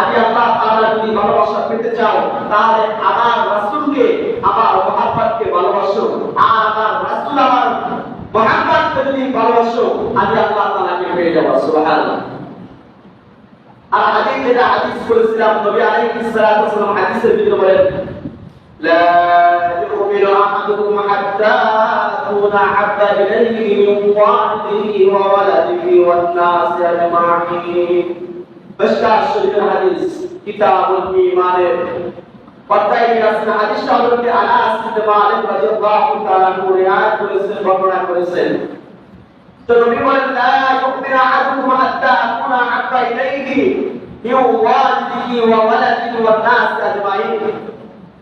আমি আল্লাহ তাআলা যদি ভালোবাসা। পেতে চাও তাহলে আমার রাসূলকে আমার মহাব্বতকে ভালোবাসো আর আমার রাসূল আমার মহাব্বতকে যদি ভালোবাসো আমি আল্লাহ তাআলাকে পেয়ে যাব। সুবহানাল্লাহ। আর হাদিস যেটা হাদিস বলেছিলাম, নবী আলাইহিস সালাম হাদিসের ভিতরে বলেন لا يؤمن أحدكم حتى أكون أحب إليه من والده وولده والناس أجمعين مشكاة الشريف الحديث كتاب الإيمان অধ্যায় রাসূল হাদিসটা হলো যে আনাস ইবনে মালিক রাদিয়াল্লাহু তাআলা রিওয়ায়াত করেছেন বর্ণনা করেছেন তো নবী বলেন লা ইউমিনু আহাদুকুম হাত্তা আকুনা হাব্বা ইলাইহি মিন ওয়ালিদিহি ওয়া ওয়ালাদিহি ওয়ান নাস আজমাইন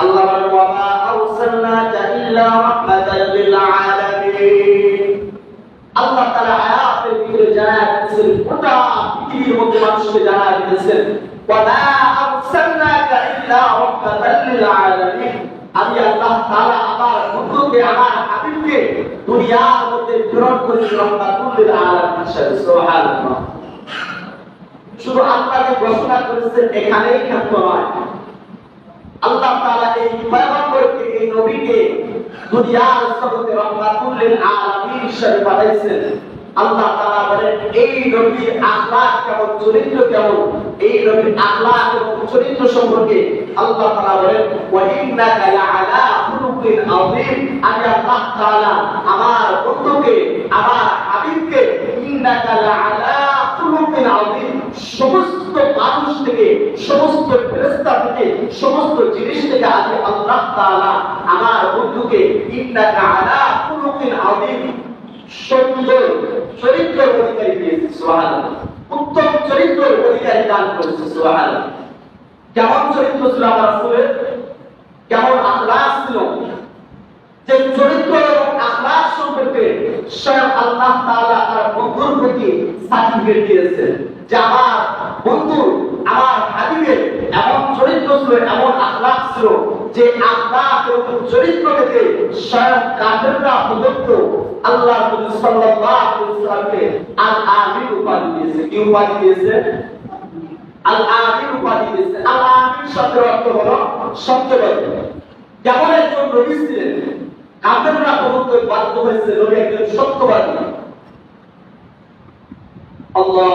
আল্লাহ বলেন আল্লাহ তাআলা আয়াতের ভিতরে জানায় আল্লাহ তাআলা আমার বন্ধুকে আমার হাবিবকে দুনিয়ার শুধু আল্লাহকে ঘোষণা করেছেন, এখানেই ক্ষান্ত নয়। আল্লাহ তাআলা এই এই নবীকে লিল আলামিন হিসেবে পাঠাইছেন। আল্লাহ তাআলা বলেন, এই নবীর আখলাক কেমন, চরিত্র কেমন? এই নবীর আখলাক এবং চরিত্র সম্পর্কে আল্লাহ তাআলা বলেন ওয়া ইন্নাকা লাআলা খুলুকিন আযীম। আমি আল্লাহ তাআলা আমার বন্ধুকে, আমার হাবিবকে, ইন্নাকা লাআলা খুলুকিন আযীম। সমস্ত মানুষ থেকে, সমস্ত ফেরেশতা থেকে সমস্ত জিনিস থেকে আমি আল্লাহ তাআলা আমার বন্ধুকে, ইন্নাকা আলা খুলুকিন আযীম সুন্দর চরিত্রের অধিকারী দিয়েছে, সুবহানাল্লাহ। উত্তম চরিত্রের অধিকারী দান করেছে, সুবহানাল্লাহ। কেমন চরিত্র ছিল আমার রাসূলের? কেমন আখলাক ছিল? যে চরিত্র এবং আখলাক সম্পর্কে স্বয়ং আল্লাহ তাআলা তার বন্ধুর প্রতি সার্টিফিকেট দিয়েছেন যে আমার বন্ধু আমার হাবিবের এমন চরিত্র ছিল, এমন আখলাক ছিল যে আখলাক চরিত্র স্বয়ং কাফেররা প্রদত্ত আল্লাহ নবী সাল্লাল্লাহু আলাইহি আল আমিন উপাধি দিয়েছে। কি উপাধি দিয়েছে? আল আমিন উপাধি দিয়েছে। আল আমিন শব্দের অর্থ হলো সত্যবাদী যেমন একজন নবী ছিলেন, কাফেররা প্রদত্ত বাধ্য হয়েছে, নবী একজন সত্যবাদী। আল্লাহ